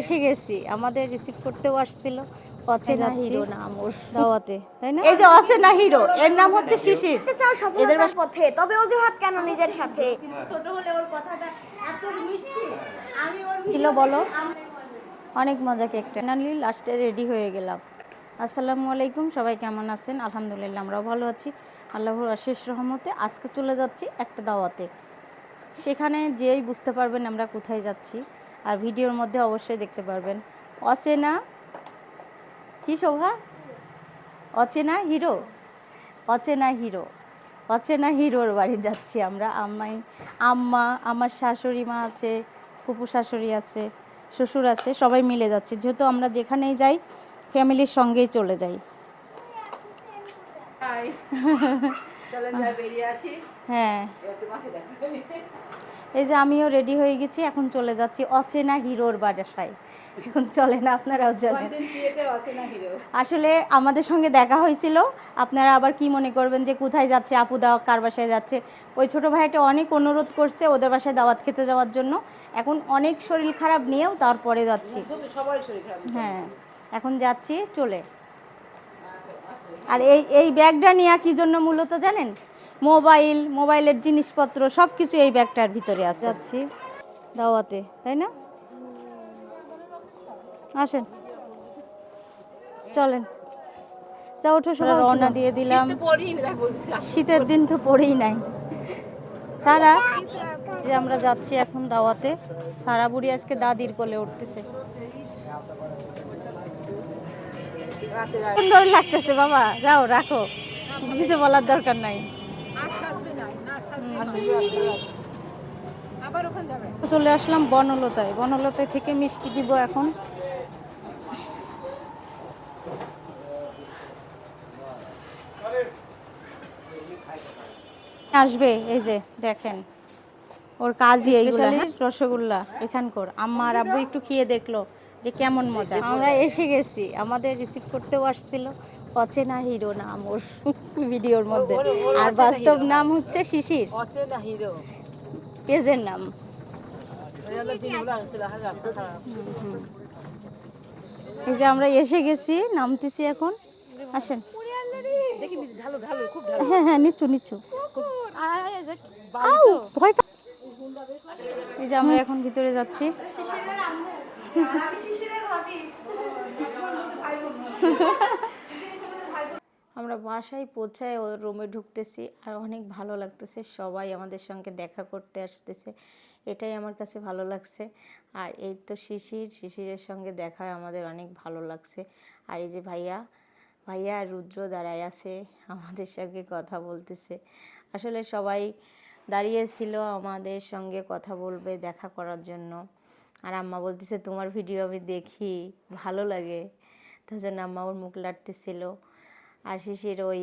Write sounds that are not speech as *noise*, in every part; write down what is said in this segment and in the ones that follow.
এসে গেছি। আমাদের রিসিভ করতেও আসছিল। অচেনা হিরো নাম ওর দাওয়াতে তাই না? এই যে হিরো এর নাম হচ্ছে শিশির। চাও সফলতার পথে তবে অজুহাত কেন নিজের সাথে? ছোট হলে ওর কথাটা এত মিষ্টি আমি ওর কিলো বলো। অনেক মজা লাস্টে রেডি হয়ে গেলাম। আসসালামু আলাইকুম সবাই কেমন আছেন? আলহামদুলিল্লাহ আমরাও ভালো আছি। আল্লাহর আশেষ রহমতে আজকে চলে যাচ্ছি একটা দাওয়াতে। সেখানে যেই বুঝতে পারবেন আমরা কোথায় যাচ্ছি। আর ভিডিওর মধ্যে অবশ্যই দেখতে পারবেন। অচেনা কি শোভা? অচেনা হিরো? অচেনা হিরো। অচেনা হিরোর বাড়ি যাচ্ছি আমরা। আম্মাই আম্মা আমার শাশুড়ি মা আছে ফুপু শাশুড়ি আছে শ্বশুর আছে সবাই মিলে যাচ্ছে। যেহেতু আমরা যেখানেই যাই ফ্যামিলির সঙ্গেই চলে যাই। *laughs* হ্যাঁ। এই যে আমিও রেডি হয়ে গেছি এখন চলে যাচ্ছি অচেনা হিরোর বাসায়। এখন চলে না আপনারাও হিরো। আসলে আমাদের সঙ্গে দেখা হয়েছিল। আপনারা আবার কি মনে করবেন যে কোথায় যাচ্ছে আপু দাওয়া কার বাসায় যাচ্ছে? ওই ছোটো ভাইটা অনেক অনুরোধ করছে ওদের বাসায় দাওয়াত খেতে যাওয়ার জন্য। এখন অনেক শরীর খারাপ নিয়েও তারপরে যাচ্ছি। হ্যাঁ এখন যাচ্ছি চলে। আর এই এই ব্যাগটা নিয়ে কি জন্য মূলত জানেন? মোবাইল মোবাইলের জিনিসপত্র সব কিছু এই ব্যাগটার ভিতরে আছে। যাচ্ছি। দাওয়াতে তাই না? আসেন। চলেন। যা ওঠো সবাই রওনা দিয়ে দিলাম। শীতের দিন তো পড়েই নাই। সারা যে আমরা যাচ্ছি এখন দাওয়াতে সারা বুড়ি আজকে দাদির কোলে উঠতেছে। সুন্দর লাগতেছে বাবা। যাও রাখো। কিছু বলার দরকার নাই। চলে আসলাম বনলতায়। বনলতায় থেকে মিষ্টি দিব এখন। আসবে এই যে দেখেন। ওর কাজই এইগুলা? রসগোল্লা এখানকার। আম্মা আর আব্বু একটু খেয়ে দেখল যে কেমন মজা। আমরা এসে গেছি। আমাদের রিসিভ করতেও আসছিল। অচেনা হিরো নাম ওর ভিডিওর মধ্যে। আর বাস্তব নাম হচ্ছে শিশির। অচেনা হিরো। পেজের নাম। এই যে আমরা এসে গেছি নামতেছি এখন। আসেন। হ্যাঁ হ্যাঁ নিচু নিচু ভয় এই যে আমরা এখন ভিতরে যাচ্ছি। *laughs* আমরা বাসায় পৌঁছায় ওর রুমে ঢুকতেছি আর অনেক ভালো লাগতেছে। সবাই আমাদের সঙ্গে দেখা করতে আসতেছে। এটাই আমার কাছে ভালো লাগছে। আর এই তো শিশির, শিশিরের সঙ্গে দেখা আমাদের অনেক ভালো লাগছে। আর এই যে ভাইয়া ভাইয়া আর রুদ্র দাঁড়ায় আছে, আমাদের সঙ্গে কথা বলতেছে। আসলে সবাই দাঁড়িয়েছিল আমাদের সঙ্গে কথা বলবে দেখা করার জন্য। আর আম্মা বলতেছে, তোমার ভিডিও আমি দেখি, ভালো লাগে। তার জন্য আম্মা ওর মুখ লাটতেছিল। আর শিশির ওই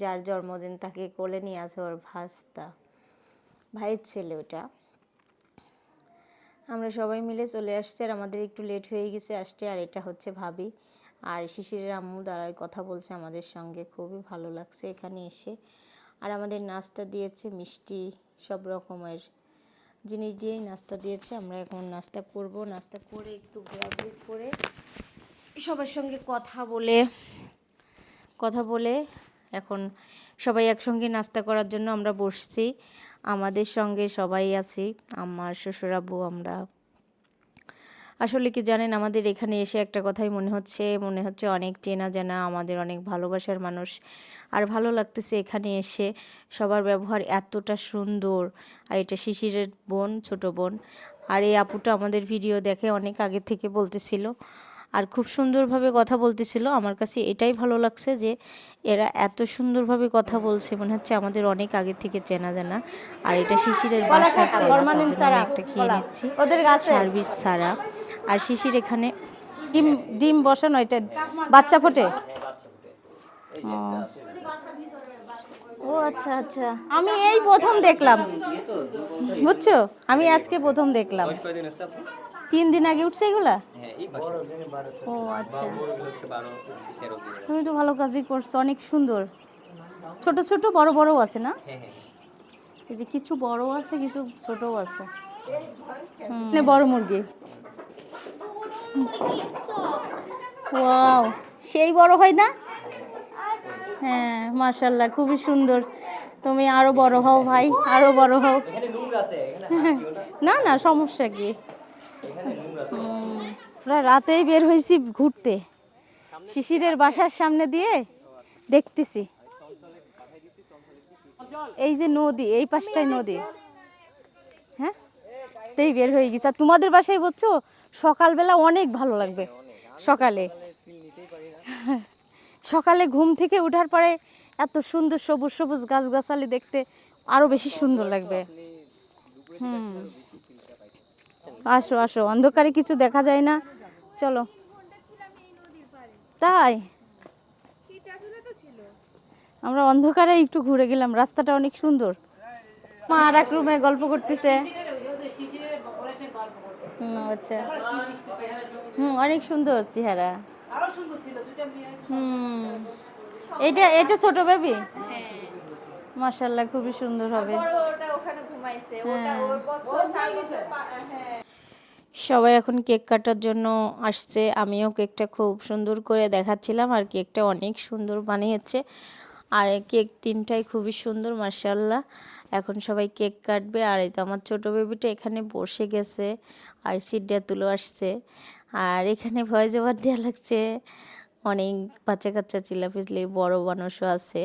যার জন্মদিন তাকে কোলে নিয়ে আসে ওর ভাস্তা, ভাইয়ের ছেলে ওটা। আমরা সবাই মিলে চলে আসছি আর আমাদের একটু লেট হয়ে গেছে আসতে, আর এটা হচ্ছে ভাবি। আর শিশিরের আম্মু দ্বারাই কথা বলছে আমাদের সঙ্গে, খুবই ভালো লাগছে এখানে এসে। আর আমাদের নাস্তা দিয়েছে মিষ্টি, সব রকমের জিনিস দিয়েই নাস্তা দিয়েছে। আমরা এখন নাস্তা করব, নাস্তা করে একটু ঘোরাঘুরি করে সবার সঙ্গে কথা বলে কথা বলে এখন সবাই একসঙ্গে নাস্তা করার জন্য আমরা বসছি। আমাদের সঙ্গে সবাই আছি আমার শ্বশুরাবু আমরা। আসলে কি জানেন, আমাদের এখানে এসে একটা কথাই মনে হচ্ছে মনে হচ্ছে অনেক চেনা জানা, আমাদের অনেক ভালোবাসার মানুষ। আর ভালো লাগতেছে এখানে এসে সবার ব্যবহার এতটা সুন্দর। আর এটা শিশিরের বোন, ছোট বোন। আর এই আপুটা আমাদের ভিডিও দেখে অনেক আগে থেকে বলতেছিল আর খুব সুন্দরভাবে কথা বলতেছিল। আমার কাছে এটাই ভালো লাগছে যে এরা এত সুন্দরভাবে কথা বলছে মনে হচ্ছে আমাদের অনেক আগে থেকে চেনা জানা। আর এটা শিশিরের বাসার একটা খেয়ে নিচ্ছি। সার্ভিস ছাড়া আর শিশির এখানে ডিম ডিম বসানো এটা বাচ্চা ফোটে। ও। ও আচ্ছা আচ্ছা। আমি এই প্রথম দেখলাম। বুঝছ? আমি আজকে প্রথম দেখলাম। তিন দিন আগে উঠছে এগুলা? হ্যাঁ ও আচ্ছা। তুমি তো ভালো কাজই করছ অনেক সুন্দর। ছোট ছোট বড় বড়ও আছে না? হ্যাঁ হ্যাঁ এই যে কিছু বড় আছে কিছু ছোটও আছে। বড় মুরগি। ওয়াও সেই বড় হয় না? হ্যাঁ মার্শাল্লাহ খুবই সুন্দর। তুমি আরও বড় হও ভাই আরও বড় হও। না না সমস্যা কি? আমরা রাতেই বের হয়েছি ঘুরতে। শিশিরের বাসার সামনে দিয়ে দেখতেছি। এই যে নদী, এই পাশটাই নদী। হ্যাঁ? তেই বের হয়ে গেছে। আর তোমাদের বাসায় বলছো সকালবেলা অনেক ভালো লাগবে। সকালে। সকালে ঘুম থেকে ওঠার পরে এত সুন্দর সবুজ সবুজ গাছগাছালি দেখতে আরও বেশি সুন্দর লাগবে। আসো আসো অন্ধকারে কিছু দেখা যায় না। চলো। তাই? আমরা অন্ধকারে একটু ঘুরে গেলাম রাস্তাটা অনেক সুন্দর। মা আর এক রুমে গল্প করতেছে। হুম, আচ্ছা। হুম অনেক সুন্দর চেহারা। হুম। এটা এটা ছোট বেবি? মাশাল্লাহ খুবই সুন্দর হবে। ওখানে ঘুমাইছে। ওটা ওর বছর চার বছর সবাই এখন কেক কাটার জন্য আসছে। আমিও কেকটা খুব সুন্দর করে দেখাচ্ছিলাম আর কেকটা অনেক সুন্দর বানিয়েছে। আর কেক তিনটাই খুবই সুন্দর মার্শাল্লাহ এখন সবাই কেক কাটবে আর এই তো আমার ছোটো বেবিটা এখানে বসে গেছে আর সিডা তুলো আসছে। আর এখানে ভয়েস ওভার দেওয়া লাগছে। অনেক বাচ্চা কাচ্চা চিলাপিছলি বড় মানুষও আছে।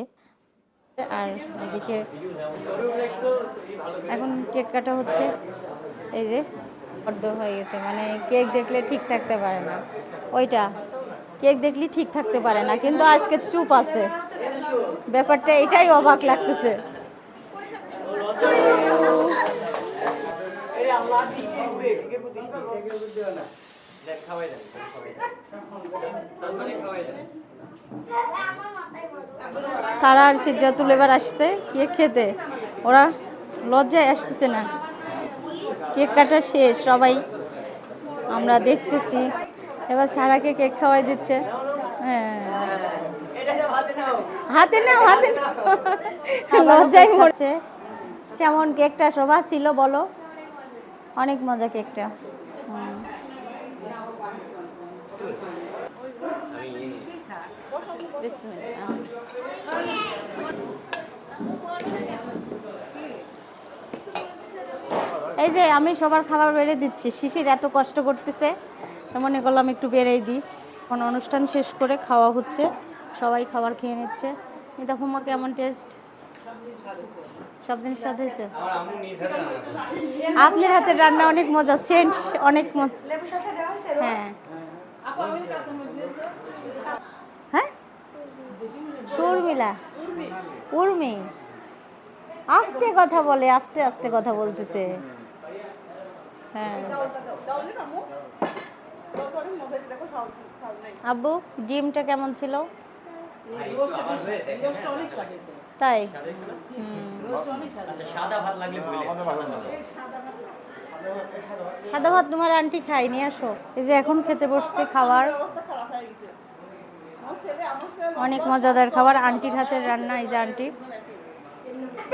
আর এদিকে এখন কেক কাটা হচ্ছে। এই যে অর্ধ হয়ে গেছে। মানে কেক দেখলে ঠিক থাকতে পারে না। ওইটা। কেক দেখলে ঠিক থাকতে পারে না। কিন্তু আজকে চুপ আছে। ব্যাপারটা এটাই অবাক লাগতেছে। সারা আর তুলে এবার আসছে। কে খেতে? ওরা লজ্জায় আসতেছে না। কেক কাটা শেষ সবাই আমরা দেখতেছি। এবার সারাকে কেক খাওয়াই দিচ্ছে। হ্যাঁ। হাতে নাও হাতে লজ্জায় মরছে। কেমন কেকটা শোভা ছিল বলো? অনেক মজা কেকটা। বিসমিল্লাহ। এই যে আমি সবার খাবার বেড়ে দিচ্ছি। শিশির এত কষ্ট করতেছে। মনে করলাম একটু বেড়েই দিই। এখন অনুষ্ঠান শেষ করে খাওয়া হচ্ছে। সবাই খাবার খেয়ে নিচ্ছে। নিতা ফুমা কেমন টেস্ট সব জিনিস সাথে হয়েছে? আপনার হাতের রান্না অনেক মজা, সেন্ট অনেক হ্যাঁ। হ্যাঁ? শর্মিলা? উর্মি? আস্তে কথা বলে, আস্তে আস্তে কথা বলতেছে। আব্বু ডিমটা কেমন ছিল? তাই? আচ্ছা সাদা ভাত সাদা ভাত। তোমার আন্টি খাই নিয়ে আসো। এই যে এখন খেতে বসছে খাবার অনেক মজাদার খাবার। আন্টির হাতের রান্না এই যে আন্টি।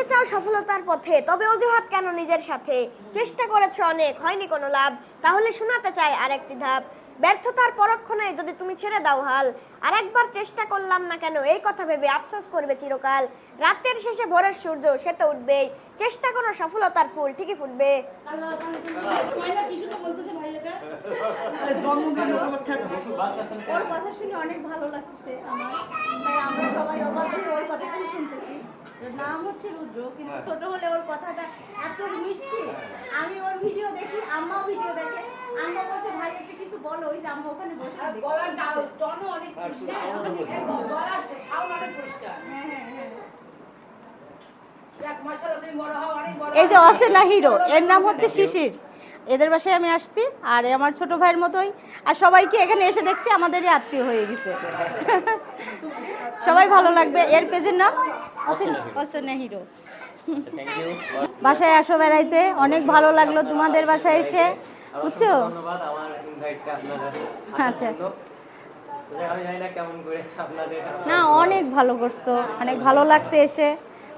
দেখতে চাও সফলতার পথে, তবে অজুহাত কেন নিজের সাথে? চেষ্টা করেছ অনেক, হয়নি কোনো লাভ। তাহলে শোনাতে চাই আরেকটি ধাপ। ব্যর্থতার পরক্ষণে যদি তুমি ছেড়ে দাও হাল আর একবার চেষ্টা করলাম না কেন, এই কথা ভেবে আফসোস করবে চিরকাল রাতের শেষে ভোরের সূর্য, সে তো উঠবেই চেষ্টা করো সফলতার ফুল, ঠিকই ফুটবে অনেক আমি ওর ভিডিও দেখি আম্মাও ভিডিও দেখে আম্মা বলছে ভাই একটু কিছু বলো ওই যে আম্মা ওখানে বসে। হ্যাঁ হ্যাঁ হ্যাঁ এই যে অসেনা হিরো এর নাম হচ্ছে শিশির। এদের বাসায় আমি আসছি আর আমার ছোট ভাইয়ের মতোই। আর সবাইকে এখানে এসে দেখছি আমাদেরই আত্মীয় হয়ে গেছে। সবাই ভালো লাগবে এর পেজের নাম অসেনা হিরো। বাসায় আসো বেড়াইতে অনেক ভালো লাগল তোমাদের বাসায় এসে। বুঝছ? ধন্যবাদ আমার ইনভাইটটা আপনাদের। আচ্ছা। না কেমন করে আপনাদের না অনেক ভালো করছ অনেক ভালো লাগছে এসে।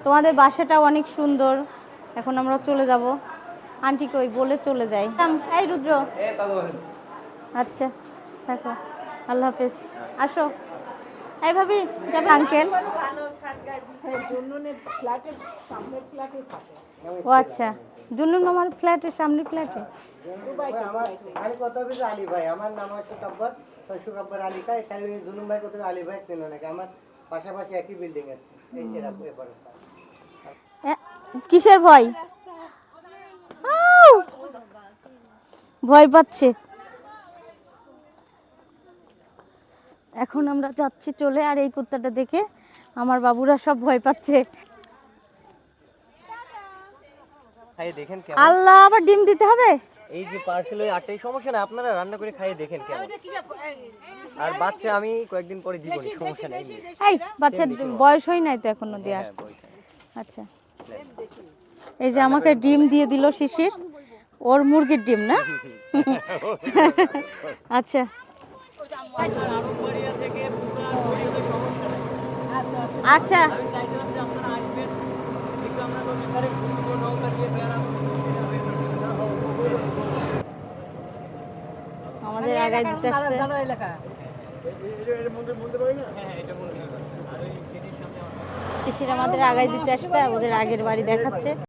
তোমাদের বাসাটাও অনেক সুন্দর। এখন আমরা চলে যাব। আন্টি কই? বলে চলে যাই। এই রুদ্র। আচ্ছা থাকো। আল্লাহ হাফেজ। আসো। এই ভাবি যাবে আঙ্কেল ও আচ্ছা জুনুন আমার ফ্ল্যাটের সামনে ফ্ল্যাটে আমার আমি কথা বলছি আলী ভাই আমার নাম হচ্ছে আলী ভাই কোথাও আলী ভাই চেনো নাকি? আমার পাশাপাশি একই বিল্ডিং আছে। এই এরকম এবার কিসের ভয়? ভয় পাচ্ছে। এখন আমরা যাচ্ছি চলে আর এই কুত্তাটা দেখে আমার বাবুরা সব ভয় পাচ্ছে। আল্লাহ আবার ডিম দিতে হবে? এই যে পার্সেল ওই আটটাই সমস্যা না আপনারা রান্না করে খাইয়ে দেখেন কেন আর বাচ্চা আমি কয়েকদিন পরে দিব সমস্যা নেই। এই বাচ্চার বয়স হয় নাই তো এখনও দেওয়ার হ্যাঁ আচ্ছা। এই যে আমাকে ডিম দিয়ে দিল শিশির ওর মুরগির ডিম না? আচ্ছা আচ্ছা আমি চাইছিলাম যে আপনারা আসবেন একটু আমরা নদীর ধারে ঘুরবো নৌকা নিয়ে বেড়াবো আগায় দিতে আসছে। শিশির আমাদের আগায় দিতে আসছে ওদের আগের বাড়ি দেখাচ্ছে।